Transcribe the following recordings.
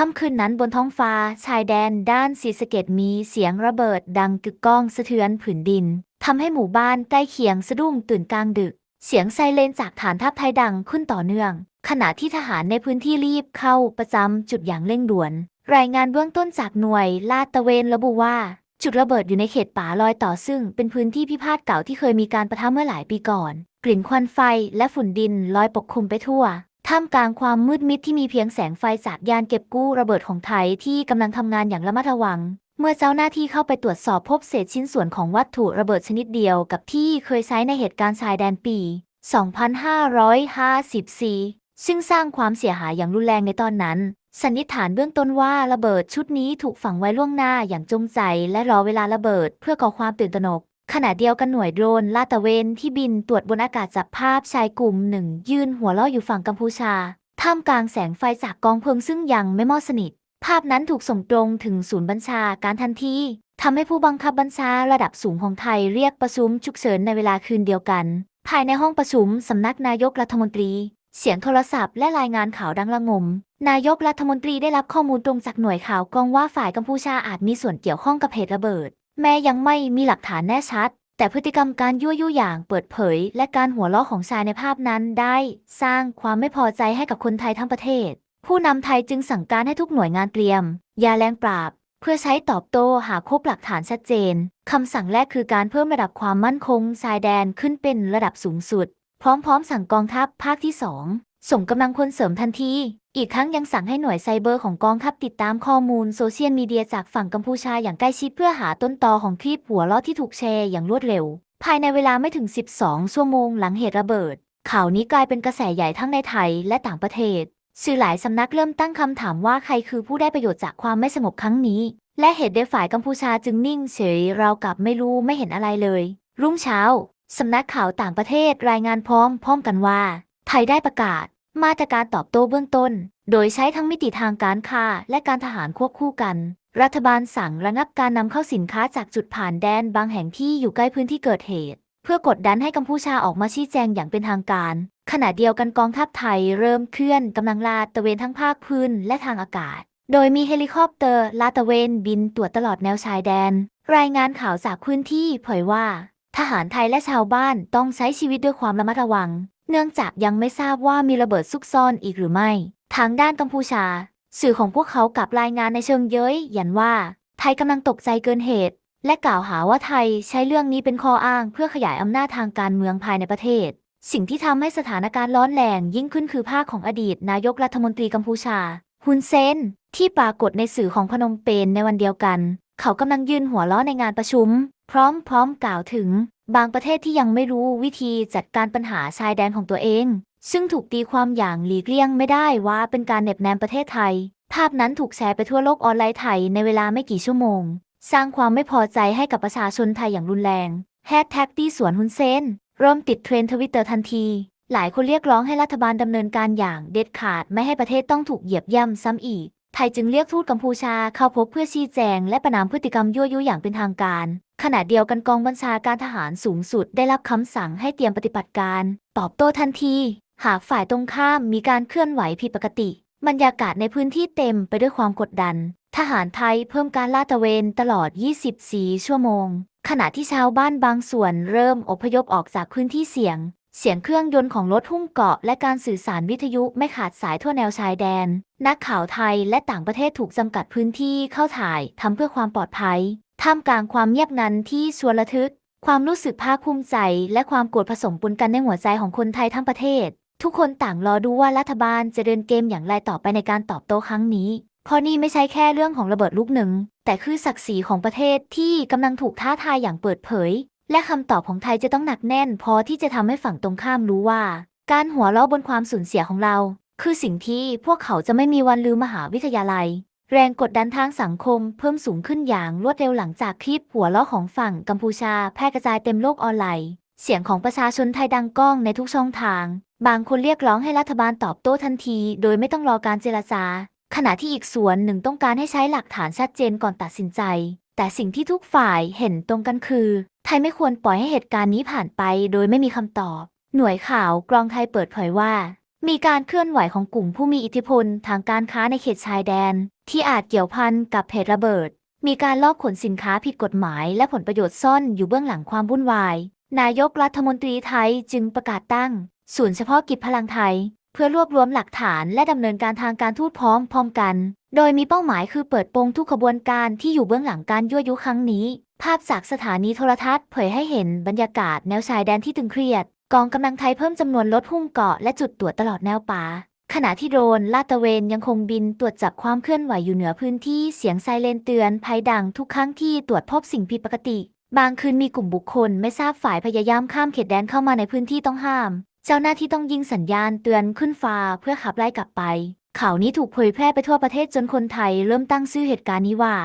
ค่ำคืนนั้นบนท้องฟ้าชายแดนด้านศรีสะเกดมีเสียงระเบิดดังกึกก้องสะเทือนผืนดินทำให้หมู่บ้านใกล้เคียงสะดุ้งตื่นกลางดึก เสียงไซเรนจากฐานทัพไทยดังขึ้นต่อเนื่อง ขณะที่ทหารในพื้นที่รีบเข้าประจำจุดอย่างเร่งด่วน รายงานเบื้องต้นจากหน่วยลาดตระเวนระบุว่า จุดระเบิดอยู่ในเขตป่าลอยต่อซึ่งเป็นพื้นที่พิพาทเก่าที่เคยมีการประทะเมื่อหลายปีก่อน กลิ่นควันไฟและฝุ่นดินลอยปกคลุมไปทั่ว ท่ามกลางความมืดมิดที่มีเพียงแสงไฟจากยานเก็บกู้ระเบิดของไทยที่กำลังทำงานอย่างระมัดระวัง เมื่อเจ้าหน้าที่เข้าไปตรวจสอบพบเศษชิ้นส่วนของวัตถุระเบิดชนิดเดียวกับที่เคยใช้ในเหตุการณ์ชายแดนปี 2554 ซึ่งสร้างความเสียหายอย่างรุนแรงในตอนนั้นสันนิษฐานเบื้องต้นว่าระเบิดชุดนี้ถูกฝังไว้ล่วงหน้าอย่างจงใจ และรอเวลาระเบิดเพื่อก่อความตื่นตระหนก ขณะเดียวกันหน่วยโดรนลาดตระเวนที่บินตรวจบนอากาศจับภาพชายกลุ่มหนึ่ง ยืนหัวเราะอยู่ฝั่งกัมพูชา ท่ามกลางแสงไฟจากกองเพลิงซึ่งยังไม่มอดสนิท ภาพนั้นถูกส่งตรงถึงศูนย์บัญชาการทันทีทำให้ผู้บังคับบัญชาระดับสูงของไทยเรียกประชุมฉุกเฉินในเวลาคืนเดียวกัน ภายในห้องประชุมสำนักนายกรัฐมนตรี เสียงโทรศัพท์และรายงานข่าวดังระงม นายกรัฐมนตรีได้รับข้อมูลตรงจากหน่วยข่าวกองว่าฝ่ายกัมพูชาอาจมีส่วนเกี่ยวข้องกับเหตุระเบิด แม้ยังไม่มีหลักฐานแน่ชัด แต่พฤติกรรมการยั่วยุอย่างเปิดเผย และการหัวเราะของชายในภาพนั้นได้ สร้างความไม่พอใจให้กับคนไทยทั้งประเทศ ผู้นำไทยจึงสั่งการให้ทุกหน่วยงานเตรียม ยาแรงปราบ เพื่อใช้ตอบโต้หากพบหลักฐานชัดเจนคำสั่งแรกคือการเพิ่มระดับความมั่นคงชายแดนขึ้นเป็นระดับสูงสุด พร้อมๆ สั่งกองทัพภาคที่2 ส่งกำลังพลเสริมทันที อีกทั้งยังสั่งให้หน่วยไซเบอร์ของกองทัพติดตามข้อมูลโซเชียลมีเดียจากฝั่งกัมพูชาอย่างใกล้ชิดเพื่อหาต้นตอของคลิปหัวเราะที่ถูกแชร์อย่างรวดเร็ว ภายในเวลาไม่ถึง 12 ชั่วโมงหลังเหตุระเบิด ข่าวนี้กลายเป็นกระแสใหญ่ทั้งในไทยและต่างประเทศ สื่อหลายสำนักเริ่มตั้งคำถามว่าใครคือผู้ได้ประโยชน์จากความไม่สงบครั้งนี้ และเหตุใดฝ่ายกัมพูชาจึงนิ่งเฉยเราวกับไม่รู้ไม่เห็นอะไรเลย รุ่งเช้าสำนักข่าวต่างประเทศรายงานพร้อมพร้อมกันว่า ไทยได้ประกาศ มาตรการตอบโต้เบื้องต้น โดยใช้ทั้งมิติทางการค้าและการทหารควบคู่กัน รัฐบาลสั่งระงับการนำเข้าสินค้าจากจุดผ่านแดนบางแห่งที่อยู่ใกล้พื้นที่เกิดเหตุ เพื่อกดดันให้กัมพูชาออกมาชี้แจงอย่างเป็นทางการ ขณะเดียวกันกองทัพไทยเริ่มเคลื่อนกำลังลาดตระเวนทั้งภาคพื้นและทางอากาศ โดยมีเฮลิคอปเตอร์ลาดตระเวนบินตรวจตลอดแนวชายแดน รายงานข่าวจากพื้นที่เผยว่าทหารไทยและชาวบ้านต้องใช้ชีวิตด้วยความระมัดระวัง เนื่องจากยังไม่ทราบว่ามีระเบิดซุกซ่อนอีกหรือไม่ ทางด้านกัมพูชา สื่อของพวกเขากลับรายงานในเชิงเย้ยยันว่า ไทยกำลังตกใจเกินเหตุ และกล่าวหาว่าไทยใช้เรื่องนี้เป็นข้ออ้างเพื่อขยายอำนาจทางการเมืองภายในประเทศ สิ่งที่ทำให้สถานการณ์ร้อนแรงยิ่งขึ้นคือภาคของอดีต นายกรัฐมนตรีกัมพูชาฮุนเซนที่ปรากฏในสื่อของพนมเปญในวันเดียวกัน เขากำลังยืนหัวเราะในงานประชุม พร้อมพร้อมกล่าวถึง บางประเทศที่ยังไม่รู้วิธีจัดการปัญหาชายแดนของตัวเอง ซึ่งถูกตีความอย่างหลีกเลี่ยงไม่ได้ว่าเป็นการเหน็บแนมประเทศไทย ภาพนั้นถูกแชร์ไปทั่วโลกออนไลน์ไทยในเวลาไม่กี่ชั่วโมง สร้างความไม่พอใจให้กับประชาชนไทยอย่างรุนแรงแฮชแท็กตีสวนฮุนเซนเริ่มติดเทรนทวิตเตอร์ทันที หลายคนเรียกร้องให้รัฐบาลดำเนินการอย่างเด็ดขาดไม่ให้ประเทศต้องถูกเหยียบย่ำซ้ำอีก ไทยจึงเรียกทูตกัมพูชาเข้าพบเพื่อชี้แจงและประนามพฤติกรรมยั่วยุอย่างเป็นทางการ ขณะเดียวกันกองบัญชาการทหารสูงสุดได้รับคำสั่งให้เตรียมปฏิบัติการ ตอบโต้ทันที หากฝ่ายตรงข้ามมีการเคลื่อนไหวผิดปกติ บรรยากาศในพื้นที่เต็มไปด้วยความกดดัน ทหารไทยเพิ่มการลาดตระเวนตลอด 24 ชั่วโมง ขณะที่ชาวบ้านบางส่วนเริ่มอพยพออกจากพื้นที่เสี่ยง เสียงเครื่องยนต์ของรถหุ้มเกาะ และการสื่อสารวิทยุไม่ขาดสายทั่วแนวชายแดน นักข่าวไทยและต่างประเทศถูกจำกัดพื้นที่เข้าถ่ายทำเพื่อความปลอดภัย ท่ามกลางความเงียบงันที่ชวนระทึก ความรู้สึกภาคภูมิใจ และความโกรธผสมปนกันในหัวใจของคนไทยทั้งประเทศ ทุกคนต่างรอดูว่ารัฐบาลจะเดินเกมอย่างไรต่อไปในการตอบโต้ครั้งนี้ เพราะนี่ไม่ใช่แค่เรื่องของระเบิดลูกหนึ่ง แต่คือศักดิ์ศรีของประเทศที่กำลังถูกท้าทายอย่างเปิดเผย และคำตอบของไทยจะต้องหนักแน่น พอที่จะทำให้ฝั่งตรงข้ามรู้ว่า การหัวเราะบนความสูญเสียของเรา คือสิ่งที่พวกเขาจะไม่มีวันลืมมหาวิทยาลัย แรงกดดันทางสังคมเพิ่มสูงขึ้นอย่างรวดเร็วหลังจากคลิปหัวเราะของฝั่งกัมพูชาแพร่กระจายเต็มโลกออนไลน์ เสียงของประชาชนไทยดังก้องในทุกช่องทาง บางคนเรียกร้องให้รัฐบาลตอบโต้ทันที โดยไม่ต้องรอการเจรจา ขณะที่อีกส่วนหนึ่งต้องการให้ใช้หลักฐานชัดเจนก่อนตัดสินใจ แต่สิ่งที่ทุกฝ่ายเห็นตรงกันคือ ไทยไม่ควรปล่อยให้เหตุการณ์นี้ผ่านไป โดยไม่มีคำตอบ หน่วยข่าวกรองไทยเปิดเผยว่า มีการเคลื่อนไหวของกลุ่มผู้มีอิทธิพลทางการค้าในเขตชายแดน ที่อาจเกี่ยวพันกับเหตุระเบิด มีการลอบขนสินค้าผิดกฎหมายและผลประโยชน์ซ่อนอยู่เบื้องหลังความวุ่นวาย นายกรัฐมนตรีไทยจึงประกาศตั้ง ศูนย์เฉพาะกิจพลังไทย เพื่อรวบรวมหลักฐานและดำเนินการทางการทูตพร้อมพร้อมกัน โดยมีเป้าหมายคือเปิดโปงทุกขบวนการที่อยู่เบื้องหลังการยั่วยุครั้งนี้ ภาพจากสถานีโทรทัศน์เผยให้เห็นบรรยากาศแนวชายแดนที่ตึงเครียด กองกำลังไทยเพิ่มจำนวนรถหุ้มเกาะและจุดตรวจตลอดแนวป่า ขณะที่โดรนลาดตระเวนยังคงบินตรวจจับความเคลื่อนไหวอยู่เหนือพื้นที่เสียงไซเรนเตือนภัยดังทุกครั้งที่ตรวจพบสิ่งผิดปกติ บางคืนมีกลุ่มบุคคลไม่ทราบฝ่ายพยายามข้ามเขตแดนเข้ามาในพื้นที่ต้องห้าม เจ้าหน้าที่ต้องยิงสัญญาณเตือนขึ้นฟ้าเพื่อขับไล่กลับไป ข่าวนี้ถูกเผยแพร่ไปทั่วประเทศจนคนไทยเริ่มตั้งชื่อเหตุการณ์นี้ว่า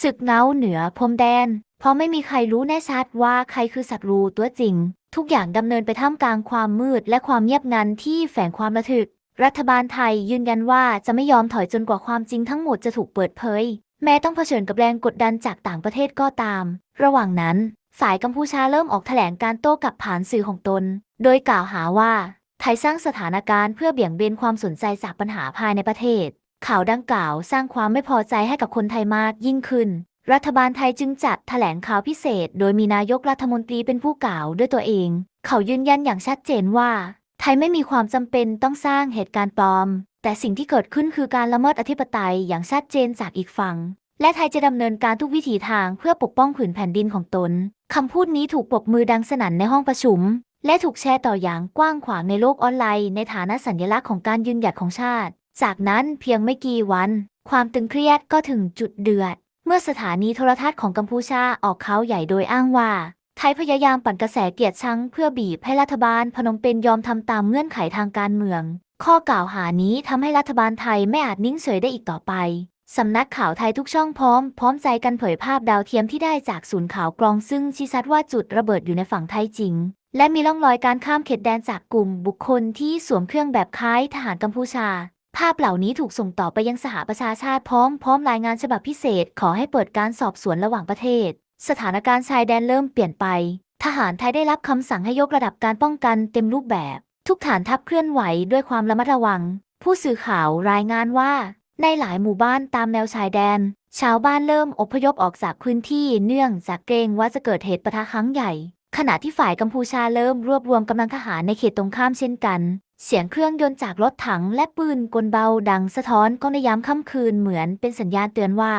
ศึกเงาเหนือพรมแดน เพราะไม่มีใครรู้แน่ชัดว่าใครคือศัตรูตัวจริง ทุกอย่างดำเนินไปท่ามกลางความมืดและความเงียบงันที่แฝงความระทึก รัฐบาลไทยยืนยันว่าจะไม่ยอมถอยจนกว่าความจริงทั้งหมดจะถูกเปิดเผย แม้ต้องเผชิญกับแรงกดดันจากต่างประเทศก็ตาม ระหว่างนั้นฝ่ายกัมพูชาเริ่มออกแถลงการโต้กลับผ่านสื่อของตน โดยกล่าวหาว่า ไทยสร้างสถานการณ์เพื่อเบี่ยงเบนความสนใจจากปัญหาภายในประเทศข่าวดังกล่าวสร้างความไม่พอใจให้กับคนไทยมากยิ่งขึ้น รัฐบาลไทยจึงจัดแถลงข่าวพิเศษ โดยมีนายกรัฐมนตรีเป็นผู้กล่าวด้วยตัวเอง เขายืนยันอย่างชัดเจนว่า ไทยไม่มีความจำเป็นต้องสร้างเหตุการณ์ปลอม แต่สิ่งที่เกิดขึ้นคือการละเมิดอธิปไตยอย่างชัดเจนจากอีกฝั่ง และไทยจะดำเนินการทุกวิถีทางเพื่อปกป้องผืนแผ่นดินของตนคำพูดนี้ถูกปรบมือดังสนั่นในห้องประชุม และถูกแชร์ต่ออย่างกว้างขวางในโลกออนไลน์ ในฐานะสัญลักษณ์ของการยืนหยัดของชาติ จากนั้นเพียงไม่กี่วัน ความตึงเครียดก็ถึงจุดเดือด เมื่อสถานีโทรทัศน์ของกัมพูชาออกข่าวใหญ่โดยอ้างว่า ไทยพยายามปั่นกระแสเกลียรติชังเพื่อบีบให้รัฐบาลพนมเปญยอมทำตามเงื่อนไขทางการเมือง ข้อกล่าวหานี้ทำให้รัฐบาลไทยไม่อาจนิ่งเฉยได้อีกต่อไปสำนักข่าวไทยทุกช่องพร้อม พร้อมใจกันเผยภาพดาวเทียมที่ได้จากศูนย์ข่าวกรองซึ่งชี้ชัดว่าจุดระเบิดอยู่ในฝั่งไทยจริง และมีร่องรอยการข้ามเขตแดนจากกลุ่มบุคคลที่สวมเครื่องแบบคล้ายทหารกัมพูชา ภาพเหล่านี้ถูกส่งต่อไปยังสหประชาชาติพร้อมพร้อมรายงานฉบับพิเศษ ขอให้เปิดการสอบสวนระหว่างประเทศ สถานการณ์ชายแดนเริ่มเปลี่ยนไป ทหารไทยได้รับคำสั่งให้ยกระดับการป้องกันเต็มรูปแบบ ทุกฐานทัพเคลื่อนไหวด้วยความระมัดระวัง ผู้สื่อข่าวรายงานว่า ในหลายหมู่บ้านตามแนวชายแดน ชาวบ้านเริ่มอพยพออกจากพื้นที่เนื่องจากเกรงว่าจะเกิดเหตุปะทะครั้งใหญ่ ขณะที่ฝ่ายกัมพูชาเริ่มรวบรวมกำลังทหารในเขตตรงข้ามเช่นกัน เสียงเครื่องยนต์จากรถถังและปืนกลเบาดังสะท้อนก้องในยามค่ำคืนเหมือนเป็นสัญญาณเตือนว่า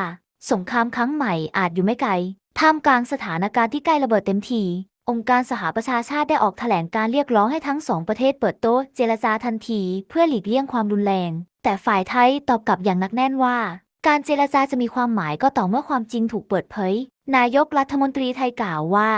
สงครามครั้งใหม่อาจอยู่ไม่ไกล ท่ามกลางสถานการณ์ที่ใกล้ระเบิดเต็มที องค์การสหประชาชาติได้ออกแถลงการเรียกร้องให้ทั้งสองประเทศเปิดโต๊ะเจรจาทันทีเพื่อหลีกเลี่ยงความรุนแรง แต่ฝ่ายไทยตอบกลับอย่างนักแน่นว่า การเจรจาจะมีความหมายก็ต่อเมื่อความจริงถูกเปิดเผย นายกรัฐมนตรีไทยกล่าวว่า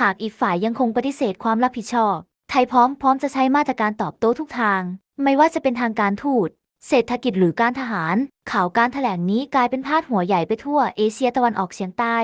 หากอีกฝ่ายยังคงปฏิเสธความรับผิดชอบ ยพร้อมพร้อมจะใช้มาตรการตอบโต้ทุกทาง ไม่ว่าจะเป็นทางการทูต เศรษฐกิจหรือการทหาร ข่าวการแถลงนี้กลายเป็นพาดหัวใหญ่ไปทั่วเอเชียตะวันออกเฉียงใต้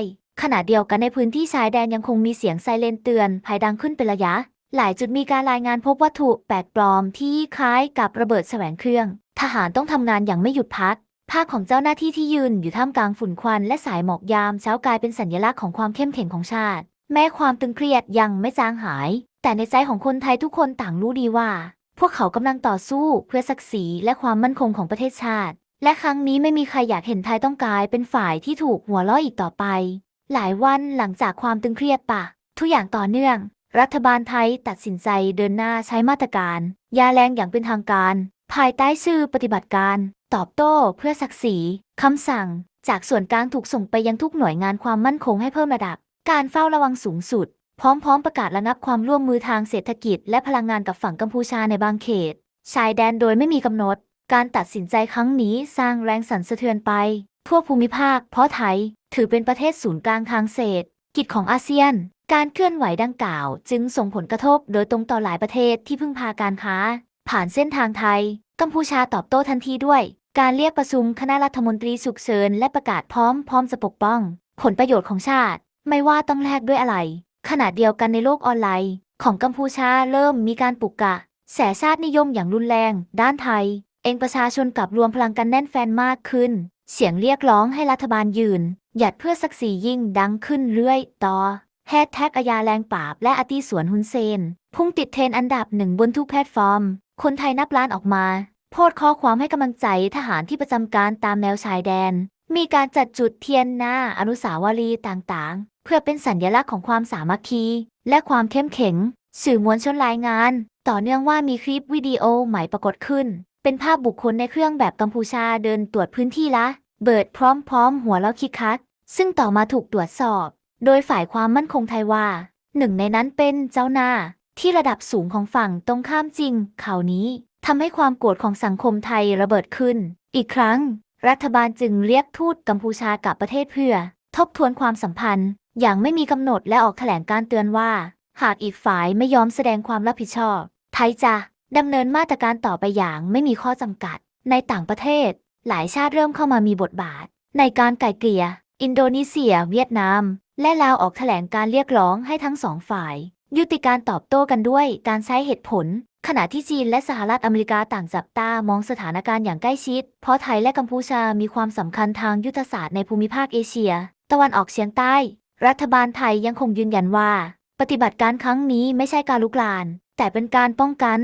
ขณะเดียวกันในพื้นที่ชายแดนยังคงมีเสียงไซเรนเตือนภัยดังขึ้นเป็นระยะ หลายจุดมีการรายงานพบวัตถุแปลกปลอมที่คล้ายกับระเบิดแสวงเครื่อง ทหารต้องทำงานอย่างไม่หยุดพักภาพของเจ้าหน้าที่ที่ยืนอยู่ท่ามกลางฝุ่นควันและสายหมอกยามเช้ากลายเป็นสัญลักษณ์ของความเข้มแข็งของชาติ แม้ความตึงเครียดยังไม่จางหาย แต่ในใจของคนไทยทุกคนต่างรู้ดีว่า พวกเขากำลังต่อสู้เพื่อศักดิ์ศรีและความมั่นคงของประเทศชาติ และครั้งนี้ไม่มีใครอยากเห็นไทยต้องกลายเป็นฝ่ายที่ถูกหัวล้ออีกต่อไป หลายวันหลังจากความตึงเครียดปะ ทุกอย่างต่อเนื่อง รัฐบาลไทยตัดสินใจเดินหน้าใช้มาตรการ ยาแรงอย่างเป็นทางการ ภายใต้ชื่อปฏิบัติการ ตอบโต้เพื่อศักดิ์ศรีคำสั่ง จากส่วนกลางถูกส่งไปยังทุกหน่วยงานความมั่นคงให้เพิ่มระดับ การเฝ้าระวังสูงสุด พร้อมๆประกาศระงับความร่วมมือทางเศรษฐกิจ และพลังงานกับฝั่งกัมพูชาในบางเขต ชายแดนโดยไม่มีกำหนด การตัดสินใจครั้งนี้สร้างแรงสั่นสะเทือนไป ทั่วภูมิภาค เพราะไทย ถือเป็นประเทศศูนย์กลางทางเศรษฐกิจของอาเซียน การเคลื่อนไหวดังกล่าว จึงส่งผลกระทบโดยตรงต่อหลายประเทศที่พึ่งพาการค้า ผ่านเส้นทางไทย กัมพูชาตอบโต้ทันทีด้วย การเรียกประชุมคณะรัฐมนตรีฉุกเฉินและประกาศพร้อมพร้อมจะปกป้อง ผลประโยชน์ของชาติ ไม่ว่าต้องแลกด้วยอะไร ขณะเดียวกันในโลกออนไลน์ ของกัมพูชาเริ่มมีการปลุกกะ แสชาตินิยมอย่างรุนแรง ด้านไทย เองประชาชนกลับรวมพลังกันแน่นแฟนมากขึ้น เสียงเรียกร้องให้รัฐบาลยืน หยัดเพื่อศักดิ์ศรียิ่งดังขึ้นเรื่อยต่อแฮชแท็กอายาแรงปราบ และอติสวนฮุนเซน พุ่งติดเทรนอันดับหนึ่งบนทุกแพลตฟอร์ม คนไทยนับล้านออกมา โพสต์ข้อความให้กำลังใจทหารที่ประจำการตามแนวชายแดน มีการจัดจุดเทียนหน้าอนุสาวรีย์ต่างๆ เพื่อเป็นสัญลักษณ์ของความสามัคคี และความเข้มแข็ง สื่อมวลชนรายงาน ต่อเนื่องว่ามีคลิปวิดีโอใหม่ปรากฏขึ้น เป็นภาพบุคคลในเครื่องแบบกัมพูชาเดินตรวจพื้นที่ละ เบิดพร้อมๆ หัวแล้วคิกคัก ซึ่งต่อมาถูกตรวจสอบ โดยฝ่ายความมั่นคงไทยว่า หนึ่งในนั้นเป็นเจ้าหน้าที่ระดับสูงของฝั่งตรงข้ามจริงข่าวนี้ทำให้ความโกรธของสังคมไทยระเบิดขึ้น อีกครั้ง รัฐบาลจึงเรียกทูตกัมพูชากลับประเทศเพื่อ ทบทวนความสัมพันธ์ อย่างไม่มีกำหนดและออกแถลงการเตือนว่า หากอีกฝ่ายไม่ยอมแสดงความรับผิดชอบ ไทยจะดำเนินมาตรการต่อไปอย่างไม่มีข้อจำกัด ในต่างประเทศ หลายชาติเริ่มเข้ามามีบทบาท ในการไกล่เกลี่ย อินโดนีเซีย เวียดนาม และลาวออกแถลงการเรียกร้องให้ทั้งสองฝ่าย ยุติการตอบโต้กันด้วยการใช้เหตุผล ขณะที่จีนและสหรัฐอเมริกาต่างจับตามองสถานการณ์อย่างใกล้ชิด เพราะไทยและกัมพูชามีความสำคัญทางยุทธศาสตร์ในภูมิภาคเอเชีย ตะวันออกเฉียงใต้ รัฐบาลไทยยังคงยืนยันว่า ปฏิบัติการครั้งนี้ไม่ใช่การลุกลาน แต่เป็นการป้องกัน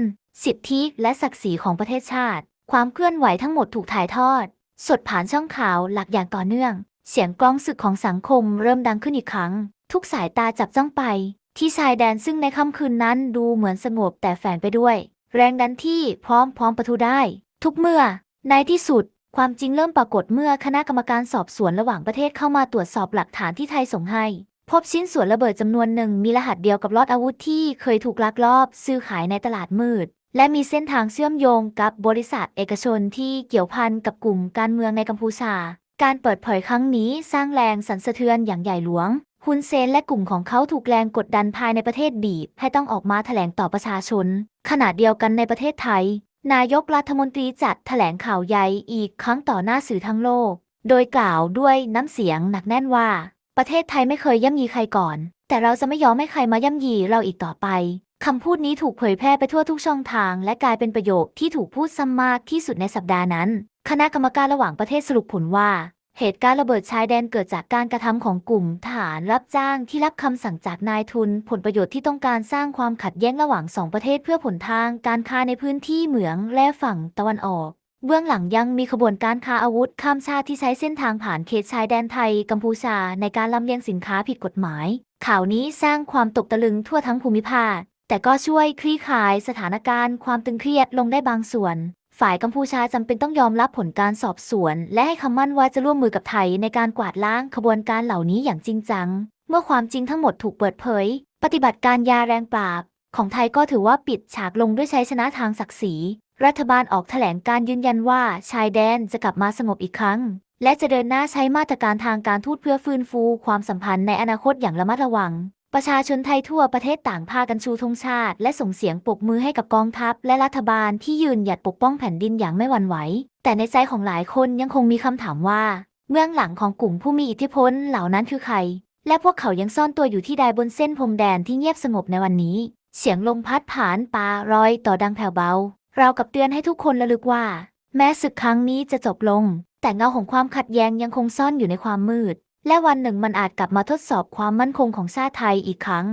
สิทธิและศักดิ์ศรีของประเทศชาติ ความเคลื่อนไหวทั้งหมดถูกถ่ายทอด สดผ่านช่องข่าวหลักอย่างต่อเนื่อง เสียงกล้องศึกของสังคมเริ่มดังขึ้นอีกครั้ง ทุกสายตาจับจ้องไป ที่ชายแดนซึ่งในค่ำคืนนั้นดูเหมือนสงบแต่แฝงไปด้วย แรงดันที่พร้อมพร้อมประทุได้ ทุกเมื่อ ในที่สุด ความจริงเริ่มปรากฏเมื่อคณะกรรมการสอบสวนระหว่างประเทศเข้ามาตรวจสอบหลักฐานที่ไทยส่งให้ พบชิ้นส่วนระเบิดจำนวนหนึ่งมีรหัสเดียวกับลอดอาวุธที่เคยถูกลักลอบ ซื้อขายในตลาดมืด และมีเส้นทางเชื่อมโยงกับบริษัทเอกชนที่เกี่ยวพันกับกลุ่มการเมืองในกัมพูชา การเปิดเผยครั้งนี้สร้างแรงสั่นสะเทือนอย่างใหญ่หลวง ฮุนเซนและกลุ่มของเขาถูกแรงกดดันภายในประเทศบีบ ให้ต้องออกมาแถลงต่อประชาชน ขณะเดียวกันในประเทศไทย นายกรัฐมนตรีจัดแถลงข่าวใหญ่อีกครั้งต่อหน้าสื่อทั้งโลก โดยกล่าวด้วยน้ำเสียงหนักแน่นว่า ประเทศไทยไม่เคยย่ำยีใครก่อน แต่เราจะไม่ยอมให้ใครมาย่ำยีเราอีกต่อไปคำพูดนี้ถูกเผยแพร่ไปทั่วทุกช่องทาง และกลายเป็นประโยคที่ถูกพูดซ้ำมากที่สุดในสัปดาห์นั้น คณะกรรมการระหว่างประเทศสรุปผลว่า เหตุการณ์ระเบิดชายแดนเกิดจากการกระทำของกลุ่มทหารรับจ้างที่รับคำสั่งจากนายทุน ผลประโยชน์ที่ต้องการสร้างความขัดแย้งระหว่างสองประเทศเพื่อผลทางการค้าในพื้นที่เหมืองแร่ฝั่งตะวันออก เบื้องหลังยังมีขบวนการค้าอาวุธข้ามชาติที่ใช้เส้นทางผ่านเขตชายแดนไทยกัมพูชา ในการลำเลียงสินค้าผิดกฎหมาย ข่าวนี้สร้างความตกตะลึงทั่วทั้งภูมิภาคแต่ก็ช่วยคลี่คลายสถานการณ์ความตึงเครียดลงได้บางส่วน ฝ่ายกัมพูชาจำเป็นต้องยอมรับผลการสอบสวน และให้คำมั่นว่าจะร่วมมือกับไทยในการกวาดล้างขบวนการเหล่านี้อย่างจริงจัง เมื่อความจริงทั้งหมดถูกเปิดเผย ปฏิบัติการยาแรงปราบ ของไทยก็ถือว่าปิดฉากลงด้วยชัยชนะทางศักดิ์ศรี รัฐบาลออกแถลงการยืนยันว่าชายแดนจะกลับมาสงบอีกครั้ง และจะเดินหน้าใช้มาตรการทางการทูตเพื่อฟื้นฟู ความสัมพันธ์ในอนาคตอย่างระมัดระวัง ประชาชนไทยทั่วประเทศต่างพากันชูธงชาติ และส่งเสียงปรบมือให้กับกองทัพ และรัฐบาลที่ยืนหยัดปกป้องแผ่นดินอย่างไม่หวั่นไหว แต่ในใจของหลายคนยังคงมีคำถามว่า เบื้องหลังของกลุ่มผู้มีอิทธิพลเหล่านั้นคือใคร และพวกเขายังซ่อนตัวอยู่ที่ใดบนเส้นพรมแดนที่เงียบสงบในวันนี้ เสียงลมพัดผ่านป่ารอยต่อดังแผ่วเบา เรากับเตือนให้ทุกคนระลึกว่า แม้ศึกครั้งนี้จะจบลง แต่เงาของความขัดแย้งยังคงซ่อนอยู่ในความมืด และวันหนึ่งมันอาจกลับมาทดสอบความมั่นคงของชาติไทยอีกครั้ง